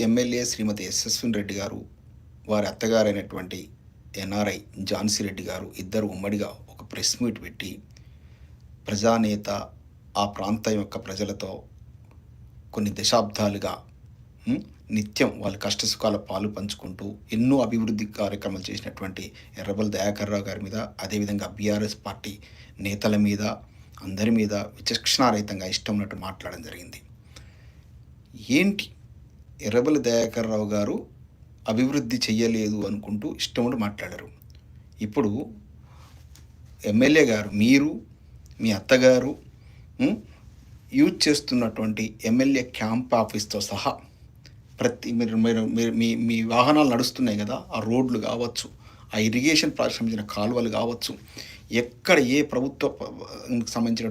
MLA శ్రీమతి యశస్విని రెడ్డి గారు వారి అత్తగారైనటువంటి NRI Jhansi Reddy గారు ఇద్దరు ఉమ్మడిగా ఒక ప్రెస్ మీట్ పెట్టి ప్రజానేత ఆ ప్రాంతం యొక్క ప్రజలతో కొన్ని దశాబ్దాలుగా నిత్యం వాళ్ళ కష్టసుఖాల పాలు పంచుకుంటూ ఎన్నో అభివృద్ధి కార్యక్రమాలు చేసినటువంటి ఎర్రబల్ దయాకర్ రావు గారి మీద అదేవిధంగా బీఆర్ఎస్ పార్టీ నేతల మీద అందరి మీద విచక్షణారహితంగా ఇష్టం ఉన్నట్టు మాట్లాడడం జరిగింది. ఏంటి ఎర్రబెల్లి దయాకర్రావు గారు అభివృద్ధి చెయ్యలేదు అనుకుంటూ ఇష్టముడు మాట్లాడారు. ఇప్పుడు ఎమ్మెల్యే గారు మీరు మీ అత్తగారు యూజ్ చేస్తున్నటువంటి ఎమ్మెల్యే క్యాంప్ ఆఫీస్తో సహా ప్రతి మీరు మీరు మీరు మీ మీ వాహనాలు నడుస్తున్నాయి కదా ఆ రోడ్లు కావచ్చు ఆ ఇరిగేషన్ ప్రాజెక్ట్ సంబంధించిన కాలువలు కావచ్చు ఎక్కడ ఏ ప్రభుత్వ సంబంధించిన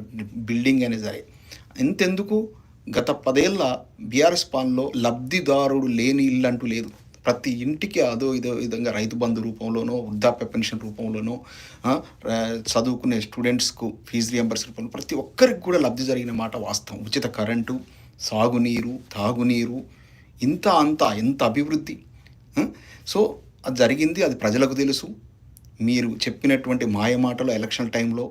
బిల్డింగ్ అయినా సరే ఇంతెందుకు గత పదేళ్ళ బీఆర్ఎస్ పాలనలో లబ్ధిదారుడు లేని ఇల్లు అంటూ లేదు. ప్రతి ఇంటికి అదో ఇదో విధంగా రైతు బంధు రూపంలోనో వృద్ధాప్య పెన్షన్ రూపంలోనో చదువుకునే స్టూడెంట్స్కు ఫీజు రియంబర్స్ రూపంలో ప్రతి ఒక్కరికి కూడా లబ్ధి జరిగిన మాట వాస్తవం. ఉచిత కరెంటు సాగునీరు తాగునీరు ఇంత అంత ఎంత అభివృద్ధి సో అది జరిగింది అది ప్రజలకు తెలుసు. మీరు చెప్పినటువంటి మాయ మాటలు ఎలక్షన్ టైంలో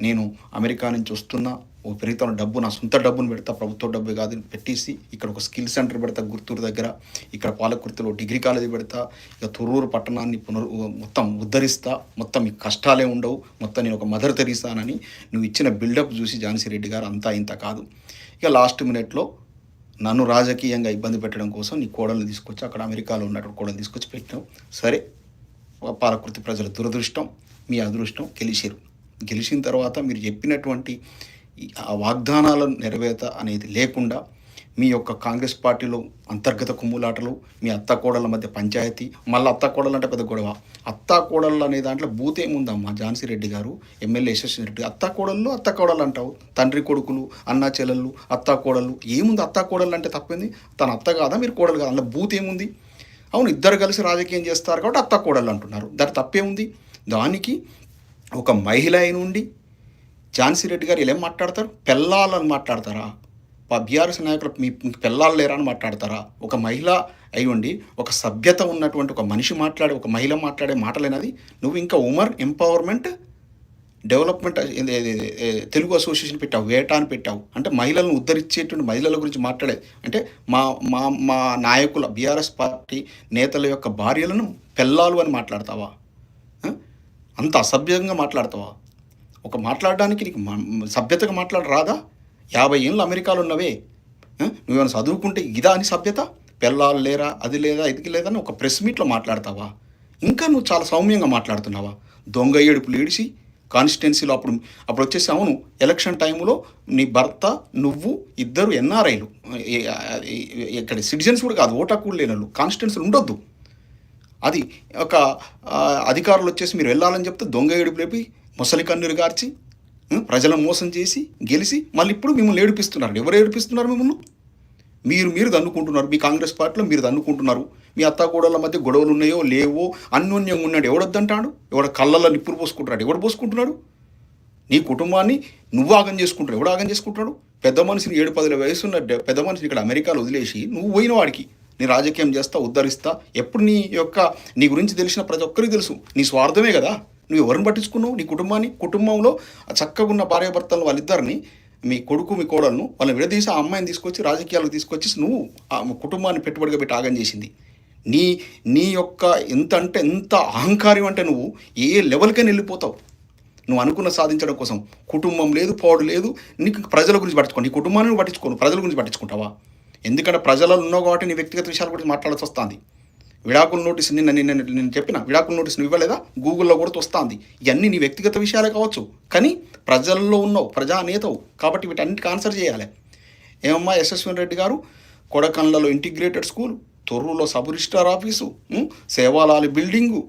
నేను అమెరికా నుంచి వస్తున్నా ఓ పెరుగుతున్న డబ్బు నా సొంత డబ్బును పెడతా ప్రభుత్వ డబ్బు కాదు పెట్టేసి ఇక్కడ ఒక స్కిల్ సెంటర్ పెడతా గుర్తూరు దగ్గర. ఇక్కడ పాలకుర్తిలో డిగ్రీ కాలేజీ పెడతా ఇక తొర్రూరు పట్టణాన్ని పునరు మొత్తం ఉద్ధరిస్తా. మొత్తం మీకు కష్టాలే ఉండవు. మొత్తం నేను ఒక మదర్ తెరీసానని నువ్వు ఇచ్చిన బిల్డప్ చూసి ఝాన్సీ రెడ్డి గారు అంతా ఇంత కాదు. ఇక లాస్ట్ మినిట్లో నన్ను రాజకీయంగా ఇబ్బంది పెట్టడం కోసం నీ కోడల్ని తీసుకొచ్చి అక్కడ అమెరికాలో ఉన్నటువంటి కోడలు తీసుకొచ్చి పెట్టినావు. సరే పాలకృతి ప్రజల దురదృష్టం మీ అదృష్టం గెలిచారు. గెలిచిన తర్వాత మీరు చెప్పినటువంటి ఆ వాగ్దానాల నెరవేత అనేది లేకుండా మీ యొక్క కాంగ్రెస్ పార్టీలో అంతర్గత కుమ్ములాటలు మీ అత్త మధ్య పంచాయతీ మళ్ళీ అత్త కోడలు అంటే పెద్ద గొడవ. అత్తాకోడళ్ళు అనే దాంట్లో భూతేముందమ్మా ఝాన్సీ రెడ్డి గారు ఎమ్మెల్యే యశస్వి రెడ్డి అత్త కోడళ్ళు అత్త కోడలు అంటావు. తండ్రి కొడుకులు అన్నా చెల్లెళ్ళు అత్తాకోడళ్ళు. ఏముంది అత్తాకోడళ్ళు అంటే తప్పింది? తన అత్త కాదా? మీరు కోడలు కాదా? అందులో భూతేముంది అవును ఇద్దరు కలిసి రాజకీయం చేస్తారు కాబట్టి అత్తకోడళ్ళు అంటున్నారు. దాని తప్పే ఉంది దానికి ఒక మహిళ అయిన ఉండి ఝాన్సీ రెడ్డి గారు ఇలా ఏం మాట్లాడతారు? పెళ్ళాలని మాట్లాడతారా? బీఆర్ఎస్ నాయకులు మీ పిల్లలు లేరా అని మాట్లాడతారా? ఒక మహిళ అయి ఉండి ఒక సభ్యత ఉన్నటువంటి ఒక మనిషి మాట్లాడే ఒక మహిళ మాట్లాడే మాటలేనది. నువ్వు ఇంకా women empowerment development Telugu association పెట్టావు వేటా అని పెట్టావు. అంటే మహిళలను ఉద్ధరించేటువంటి మహిళల గురించి మాట్లాడే అంటే మా మా మా నాయకుల బీఆర్ఎస్ పార్టీ నేతల యొక్క భార్యలను పెళ్ళాలు అని మాట్లాడతావా? అంత అసభ్యంగా మాట్లాడతావా? ఒక మాట్లాడడానికి నీకు సభ్యతగా మాట్లాడ రాదా? యాభై ఏళ్ళు అమెరికాలో ఉన్నవే. నువ్వేమైనా చదువుకుంటే ఇదా అని సభ్యత? పిల్లలు లేరా అది లేదా ఇది లేదని ఒక ప్రెస్ మీట్లో మాట్లాడతావా? ఇంకా నువ్వు చాలా సౌమ్యంగా మాట్లాడుతున్నావా? దొంగ ఏడుపులు ఏడిసి కాన్స్టిట్యున్సీలో అప్పుడు అప్పుడు వచ్చేసి అవును ఎలక్షన్ టైంలో నీ భర్త నువ్వు ఇద్దరు ఎన్ఆర్ఐలు ఇక్కడ సిటిజన్స్ కూడా కాదు ఓటా కూడా లేని కాన్స్టిట్యున్సీలు ఉండొద్దు. అది ఒక అధికారులు వచ్చేసి మీరు వెళ్ళాలని చెప్తే దొంగ ఏడుపు లేపి ముసలి కన్నీరు గార్చి ప్రజలను మోసం చేసి గెలిచి మళ్ళీ ఇప్పుడు మిమ్మల్ని ఏడిపిస్తున్నారు. ఎవరు ఏడిపిస్తున్నారు మిమ్మల్ని? మీరు మీరు దన్నుకుంటున్నారు. మీ కాంగ్రెస్ పార్టీలో మీరు దన్నుకుంటున్నారు. మీ అత్తాకోడళ్ళ మధ్య గొడవలు ఉన్నాయో లేవో అన్యోన్యంగా ఉన్నాడు. ఎవడొద్దంటాడు ఎవడ కళ్ళల్లో నిప్పులు పోసుకుంటున్నాడు. ఎవడు పోసుకుంటున్నాడు? నీ కుటుంబాన్ని నువ్వు ఆగం చేసుకుంటాడు ఎవడు ఆగం చేసుకుంటాడు పెద్ద మనిషిని ఏడు పదుల వయసున్న ఉన్న పెద్ద మనిషిని ఇక్కడ అమెరికాలో వదిలేసి నువ్వు పోయిన వాడికి. నీ రాజకీయం చేస్తా ఉద్ధరిస్తా. ఎప్పుడు నీ యొక్క నీ గురించి తెలిసిన ప్రతి ఒక్కరికి తెలుసు. నీ స్వార్థమే కదా. నువ్వు ఎవరిని పట్టించుకున్నావు? నీ కుటుంబాన్ని కుటుంబంలో చక్కగా ఉన్న భార్యాభర్తలను వాళ్ళిద్దరిని మీ కొడుకు మీ కోడలను వాళ్ళని విడదీసి ఆ అమ్మాయిని తీసుకొచ్చి రాజకీయాలకు తీసుకొచ్చి నువ్వు ఆ కుటుంబాన్ని పెట్టుబడిగా పెట్టి ఆగం చేసింది. నీ నీ యొక్క ఎంత అంటే ఎంత అహంకారం అంటే నువ్వు ఏ లెవెల్కైనా వెళ్ళిపోతావు. నువ్వు అనుకున్న సాధించడం కోసం. కుటుంబం లేదు పోడు లేదు. నీకు ప్రజల గురించి పట్టించుకో నీ కుటుంబాన్ని పట్టించుకోను. ప్రజల గురించి పట్టించుకుంటావా? ఎందుకంటే ప్రజలలో ఉన్నావు కాబట్టి నీ వ్యక్తిగత విషయాల గురించి మాట్లాడాల్సి వస్తుంది. విడాకుల నోటీస్ నిన్న నిన్న నేను చెప్పిన విడాకుల నోటీస్ నువ్వు ఇవ్వలేదా? గూగుల్లో కూడా వస్తుంది ఇవన్నీ నీ వ్యక్తిగత విషయాలే కావచ్చు. కానీ ప్రజల్లో ఉన్నావు ప్రజానేతవు కాబట్టి వీటన్నిటికి ఆన్సర్ చేయాలి. ఏమమ్మా యశస్విని రెడ్డి గారు? కొడకండ్లలో ఇంటిగ్రేటెడ్ స్కూల్ తొర్రూలో సబ్ రిజిస్టార్ ఆఫీసు సేవాలాలి బిల్డింగు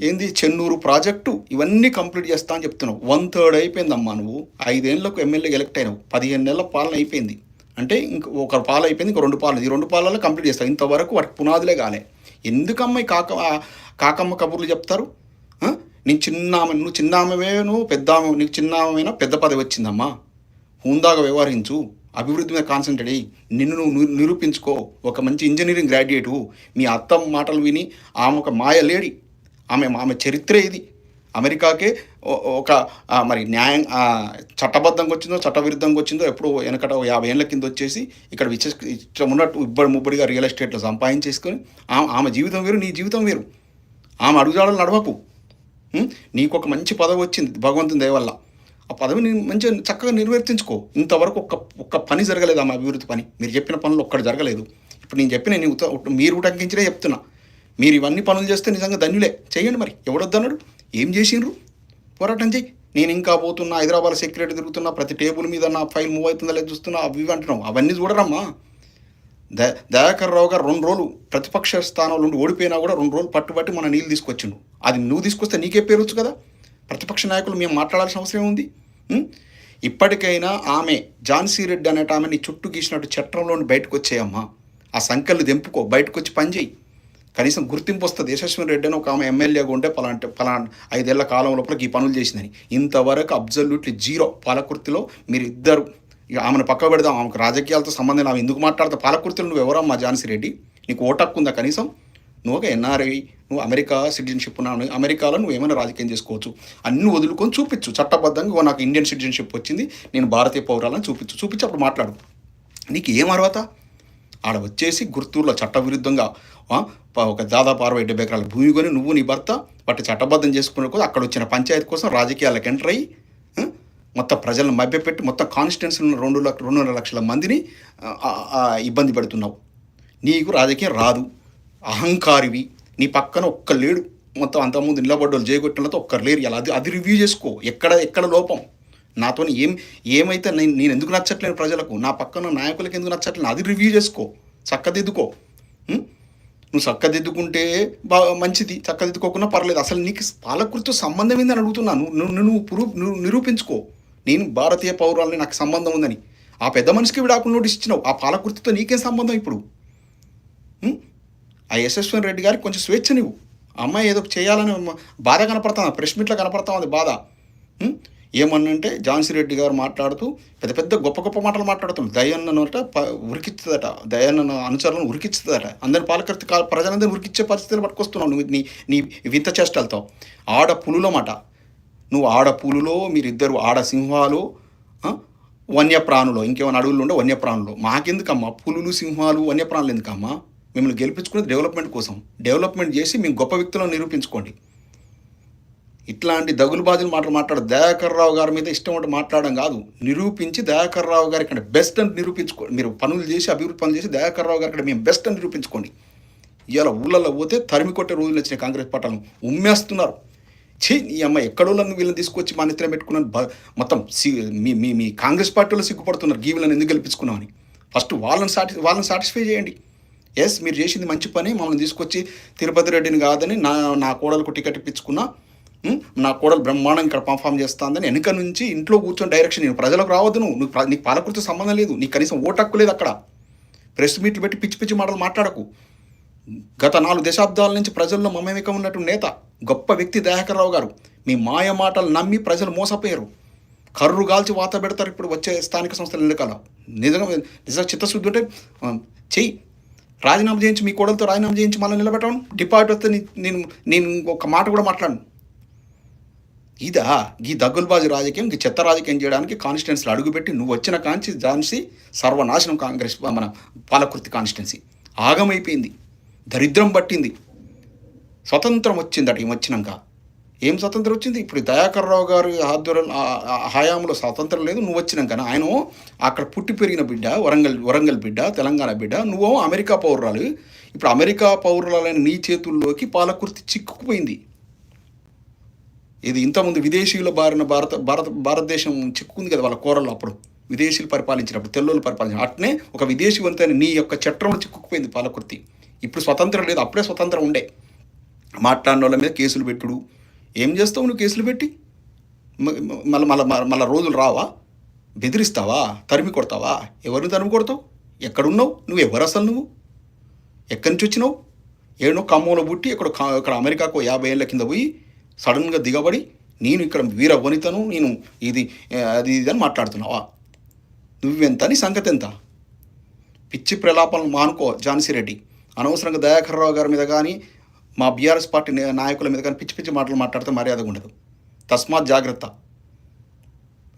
ఏంది చెన్నూరు ప్రాజెక్టు? ఇవన్నీ కంప్లీట్ చేస్తా అని చెప్తున్నావు. వన్ థర్డ్ అయిపోయిందమ్మా నువ్వు. ఐదేళ్ళకు ఎమ్మెల్యే ఎలక్ట్ అయినావు. పదిహేను నెలల పాలన అయిపోయింది. అంటే ఇంక ఒక పాలు అయిపోయింది ఇంకో రెండు పాలు ఈ రెండు పాలలో కంప్లీట్ చేస్తారు ఇంతవరకు వాటికి పునాదులే కాలే. ఎందుకమ్మ ఈ కాక కాకమ్మ కబుర్లు చెప్తారు? నీ చిన్న ఆమె నువ్వు చిన్న ఆమెవే నువ్వు పెద్ద ఆమె నీకు చిన్న ఆమెమైనా పెద్ద పదవి వచ్చిందమ్మా. హుందాగా వ్యవహరించు. అభివృద్ధి మీద కాన్సన్ట్రేట్ అయ్యి నిన్ను నువ్వు నిరూపించుకో. ఒక మంచి ఇంజనీరింగ్ గ్రాడ్యుయేటు మీ అత్త మాటలు విని ఆమె ఒక మాయ లేడి. ఆమె ఆమె చరిత్ర ఇది. అమెరికాకే ఒక మరి న్యాయం చట్టబద్ధంగా వచ్చిందో చట్టవిరుద్ధంగా వచ్చిందో ఎప్పుడు వెనకట యాభై ఏళ్ళ కింద వచ్చేసి ఇక్కడ విచ ఇష్టం ఉన్నట్టు ఇబ్బడి ముబ్బడిగా రియల్ ఎస్టేట్లో సంపాదించేసుకొని ఆమె ఆమె జీవితం వేరు నీ జీవితం వేరు. ఆమె అడుగుజాడలు నడవకు. నీకు ఒక మంచి పదవి వచ్చింది భగవంతుని దయవల్ల ఆ ఆ పదవిని మంచిగా చక్కగా నిర్వర్తించుకో. ఇంతవరకు ఒక్క ఒక్క పని జరగలేదు ఆమె అభివృద్ధి పని. మీరు చెప్పిన పనులు ఒక్కటి జరగలేదు. ఇప్పుడు నేను చెప్పిన నేను ఉత- మీరు ఉటంకించినే చెప్తున్నా. మీరు ఇవన్నీ పనులు చేస్తే నిజంగా ధన్యులే. చేయండి మరి. ఎవడొద్దన్నాడు? ఏం చేసిండ్రు? పోరాటం చెయ్యి నేను ఇంకా పోతున్నా హైదరాబాద్ సెక్రటరీ తిరుగుతున్నా ప్రతి టేబుల్ మీద నా ఫైల్ మూవ్ అవుతుందా లేదు చూస్తున్నా అవి ఇవి అంటున్నావు. అవన్నీ చూడరమ్మా. ద దయాకర్ రావు గారు రెండు రోజులు ప్రతిపక్ష స్థానంలో ఉండి ఓడిపోయినా కూడా రెండు రోజులు పట్టుబట్టి మన నీళ్ళు తీసుకొచ్చిండు. అది నువ్వు తీసుకొస్తే నీకే పేరు వచ్చు కదా? ప్రతిపక్ష నాయకులు మేము మాట్లాడాల్సిన అవసరం ఉంది ఇప్పటికైనా ఆమె ఝాన్సీ రెడ్డి అనేట ఆమె నీ చుట్టూ గీసినట్టు చట్టంలోని బయటకు వచ్చేయమ్మా. ఆ సంఖ్యలు దెంపుకో బయటకు వచ్చి పని చేయి. కనీసం గుర్తింపు వస్తుంది. యశస్విని రెడ్డి అని ఒక ఆమె ఎమ్మెల్యేగా ఉంటే పలాంటి పలా ఐదేళ్ళ కాలం లోపల ఈ పనులు చేసిందని. ఇంతవరకు అబ్జల్యూట్లీ జీరో. పాలకుర్తిలో మీరు ఇద్దరు ఇక ఆమెను పక్క పెడదాం. ఆమెకు రాజకీయాలతో సంబంధం ఆమె ఎందుకు మాట్లాడతా? పాలకుర్తిలో నువ్వు ఎవరమ్మా? ఝాన్సీ రెడ్డి నీకు ఓటక్కు ఉందా కనీసం? నువ్వు ఒక ఎన్ఆర్ఐ నువ్వు అమెరికా సిటిజన్షిప్ ఉన్నావు అమెరికాలో నువ్వు ఏమైనా రాజకీయం చేసుకోవచ్చు. అన్ని వదులుకొని చూపించు. చట్టబద్ధంగా నాకు ఇండియన్ సిటిజన్షిప్ వచ్చింది. నేను భారతీయ పౌరాలని చూపించు. చూపించి అప్పుడు మాట్లాడు. నీకు ఏం అర్హత? ఆడ వచ్చేసి గుర్తూరులో చట్టవిరుద్ధంగా ఒక దాదాపు అరవై డెబ్బై ఎకరాల భూమి కొని నువ్వు నీ భర్త వాటి చట్టబద్ధం చేసుకునే కోసం అక్కడ వచ్చిన పంచాయతీ కోసం రాజకీయాలకు ఎంటర్ అయ్యి మొత్తం ప్రజలను మభ్యపెట్టి మొత్తం కాన్స్టిట్యున్సీ ఉన్న రెండు లక్ష రెండున్నర లక్షల మందిని ఇబ్బంది పెడుతున్నావు. నీకు రాజకీయం రాదు. అహంకారివి. నీ పక్కన ఒక్క లేడు. మొత్తం అంతకుముందు నిలబడ్డోళ్ళు చేయగొట్టినతో ఒక్కరు లేరు. అలా అది అది రివ్యూ చేసుకో. ఎక్కడ ఎక్కడ లోపం? నాతో ఏం ఏమైతే నేను నేను ఎందుకు నచ్చట్లేను ప్రజలకు? నా పక్కన నాయకులకు ఎందుకు నచ్చట్లేను? అది రివ్యూ చేసుకో. చక్కదిద్దుకో. నువ్వు చక్కదిద్దుకుంటే బా మంచిది. చక్కదిద్దుకోకుండా పర్లేదు. అసలు నీకు పాలకులతో సంబంధం ఏందని అడుగుతున్నాను నువ్వు నువ్వు ప్రూఫ్ నువ్వు నిరూపించుకో. నేను భారతీయ పౌరాలని నాకు సంబంధం ఉందని. ఆ పెద్ద మనిషికి విడాకులు నోటీస్ ఇచ్చినావు. ఆ పాలకుర్తితో నీకేం సంబంధం ఇప్పుడు? ఆ యశస్వన్ రెడ్డి గారికి కొంచెం స్వేచ్ఛ నువ్వు అమ్మాయి ఏదో చేయాలని బాధ కనపడతా ప్రెస్ మీట్లో కనపడతా ఉంది బాధ ఏమన్నంటే ఝాన్సీ రెడ్డి గారు మాట్లాడుతూ పెద్ద పెద్ద గొప్ప గొప్ప మాటలు మాట్లాడుతుంది దయన్నట ఉరికిస్తుందట దయన్న అనుచరులను ఉరికిస్తుందట అందరి పాలకర్త కా- ప్రజలందరినీ ఉరికిచ్చే పరిస్థితులు పట్టుకొస్తున్నావు నువ్వు. నీ నీ వింత చేష్టలతో. ఆడ పులుల మాట. నువ్వు ఆడ పులులో మీరిద్దరు ఆడ సింహాలు వన్యప్రాణులు. ఇంకేమైనా అడవులు ఉండే వన్యప్రాణులు. మాకెందుకమ్మా? పులులు సింహాలు వన్యప్రాణులు ఎందుకమ్మా? మిమ్మల్ని గెలిపించుకునేది డెవలప్మెంట్ కోసం. డెవలప్మెంట్ చేసి మేము గొప్ప వ్యక్తులను నిరూపించుకోండి. ఇట్లాంటి దగులు బాజులు మాటలు మాట్లాడు దయాకర్రావు గారి మీద ఇష్టం ఉంటే మాట్లాడడం కాదు. నిరూపించి దయాకర్రావు గారి కంటే బెస్ట్ అని నిరూపించుకోండి మీరు పనులు చేసి అభివృద్ధి పనులు చేసి దయాకర్రావు గారి కంటే మేము బెస్ట్ అని నిరూపించుకోండి. ఇవాళ ఊళ్ళల్లో పోతే తరిమి కొట్టే రోజులు వచ్చిన కాంగ్రెస్ పార్టీలను ఉమ్మేస్తున్నారు. ఛీ ఈ అమ్మ నన్ను వీళ్ళని తీసుకొచ్చి మా నిద్ర పెట్టుకున్నాను. మొత్తం సి మీ మీ మీ కాంగ్రెస్ పార్టీలో సిగ్గుపడుతున్నారు. గీవులను ఎందుకు గెలిపించుకున్నామని ఫస్ట్ వాళ్ళని సాటి వాళ్ళని సాటిస్ఫై చేయండి. ఎస్ మీరు చేసింది మంచి పని మమ్మల్ని తీసుకొచ్చి తిరుపతి రెడ్డిని కాదని నా నా కోడలకు టికెట్ ఇప్పించుకున్నా. నా కోడలు బ్రహ్మాండం ఇక్కడ పర్ఫామ్ చేస్తుందని వెనుక నుంచి ఇంట్లో కూర్చొని డైరెక్షన్ నేను ప్రజలకు రావద్దు నువ్వు. నువ్వు నీకు పాలకృతి సంబంధం లేదు. నీకు కనీసం ఓటు లేదు అక్కడ. ప్రెస్ మీట్లు పెట్టి పిచ్చి పిచ్చి మాటలు మాట్లాడకు. గత నాలుగు దశాబ్దాల నుంచి ప్రజల్లో మమేకం ఉన్నట్టు నేత గొప్ప వ్యక్తి దయాకర్రావు గారు మీ మాయ మాటలు నమ్మి ప్రజలు మోసపోయారు. కర్రు గాల్చి వాత పెడతారు ఇప్పుడు వచ్చే స్థానిక సంస్థల ఎన్నికల నిజంగా నిజంగా చిత్తశుద్ధి ఉంటే చెయ్యి. రాజీనామా చేయించి మీ కోడలతో రాజీనామా చేయించి మళ్ళీ నిలబెట్టడం డిపార్ట్ వస్తే నేను నేను ఒక మాట కూడా మాట్లాడను. ఇదా ఈ దగ్గులబాజు రాజకీయం ఈ చెత్త రాజకీయం చేయడానికి కాన్స్టిట్యున్సీలు అడుగుపెట్టి నువ్వు వచ్చిన కాంచి ఝాన్సీ సర్వనాశనం కాంగ్రెస్ మన పాలకృతి కాన్స్టిట్యున్సీ. ఆగమైపోయింది. దరిద్రం పట్టింది. స్వతంత్రం వచ్చిందట ఈమె వచ్చినాక. ఏం స్వతంత్రం వచ్చింది? ఇప్పుడు దయాకర్ రావు గారి ఆధ్వర్యం హయాంలో స్వతంత్రం లేదు నువ్వు వచ్చినాక. ఆయన అక్కడ పుట్టి పెరిగిన బిడ్డ వరంగల్ వరంగల్ బిడ్డ తెలంగాణ బిడ్డ నువ్వు అమెరికా పౌరురాలు. ఇప్పుడు అమెరికా పౌరురాలైన నీ చేతుల్లోకి పాలకుర్తి చిక్కుకుపోయింది. ఇది ఇంతకుముందు విదేశీయుల బారిన భారత భారత భారతదేశం చిక్కుంది కదా వాళ్ళ కూరల్లో అప్పుడు. విదేశీయులు పరిపాలించినప్పుడు తెల్లోళ్ళు పరిపాలించిన అట్నే ఒక విదేశీ వంతైన నీ యొక్క చట్టంలో చిక్కుకుపోయింది పాలకృతి ఇప్పుడు స్వతంత్రం లేదు అప్పుడే స్వతంత్రం ఉండే. మాట్లాడిన వాళ్ళ మీద కేసులు పెట్టుడు. ఏం చేస్తావు నువ్వు కేసులు పెట్టి? మళ్ళీ మళ్ళీ మళ్ళీ రోజులు రావా? బెదిరిస్తావా? తరిమి కొడతావా? ఎవరిని తరిమి కొడతావు? ఎక్కడున్నావు? నువ్వు ఎవరు అసలు నువ్వు? ఎక్కడి నుంచి వచ్చినావు? ఏడో ఖమ్మంలో పుట్టి ఇక్కడ కా- ఇక్కడ అమెరికాకు యాభై ఏళ్ళ కింద పోయి సడన్గా దిగబడి నేను ఇక్కడ వీర వనితను నేను ఇది అది ఇది అని మాట్లాడుతున్నావా? నువ్వెంత నీ సంగతి ఎంత పిచ్చి ప్రలాపాలను మానుకో ఝాన్సీ రెడ్డి అనవసరంగా దయాకర్రావు గారి మీద కానీ మా బీఆర్ఎస్ పార్టీ నాయకుల మీద కానీ పిచ్చి పిచ్చి మాటలు మాట్లాడితే మర్యాదగా ఉండదు. తస్మాత్ జాగ్రత్త.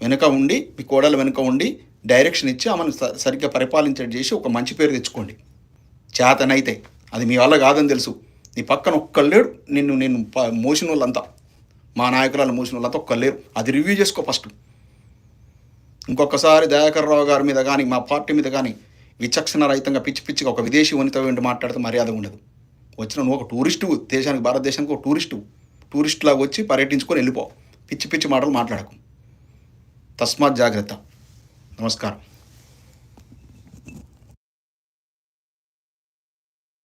వెనుక ఉండి మీ కోడలు వెనుక ఉండి డైరెక్షన్ ఇచ్చి ఆమెను స- సరిగ్గా పరిపాలించడం చేసి ఒక మంచి పేరు తెచ్చుకోండి. చేతనైతే. అది మీ వల్ల కాదని తెలుసు. నీ పక్కన ఒక్కళ్ళేడు నిన్ను నేను మోసిన వాళ్ళంతా మా నాయకులను మోసిన వాళ్ళంతా ఒక్కళ్ళేరు. అది రివ్యూ చేసుకో ఫస్ట్ ఇంకొకసారి దయాకర్ రావు గారి మీద కానీ మా పార్టీ మీద కానీ విచక్షణ రహితంగా పిచ్చి పిచ్చిగా ఒక విదేశీ వనిత వెంట మాట్లాడితే మర్యాద ఉండదు. వచ్చిన నువ్వు ఒక టూరిస్టు దేశానికి భారతదేశానికి ఒక టూరిస్టు టూరిస్ట్ లాగా వచ్చి పర్యటించుకొని వెళ్ళిపో. పిచ్చి పిచ్చి మాటలు మాట్లాడకు. తస్మాత్ జాగ్రత్త. నమస్కారం.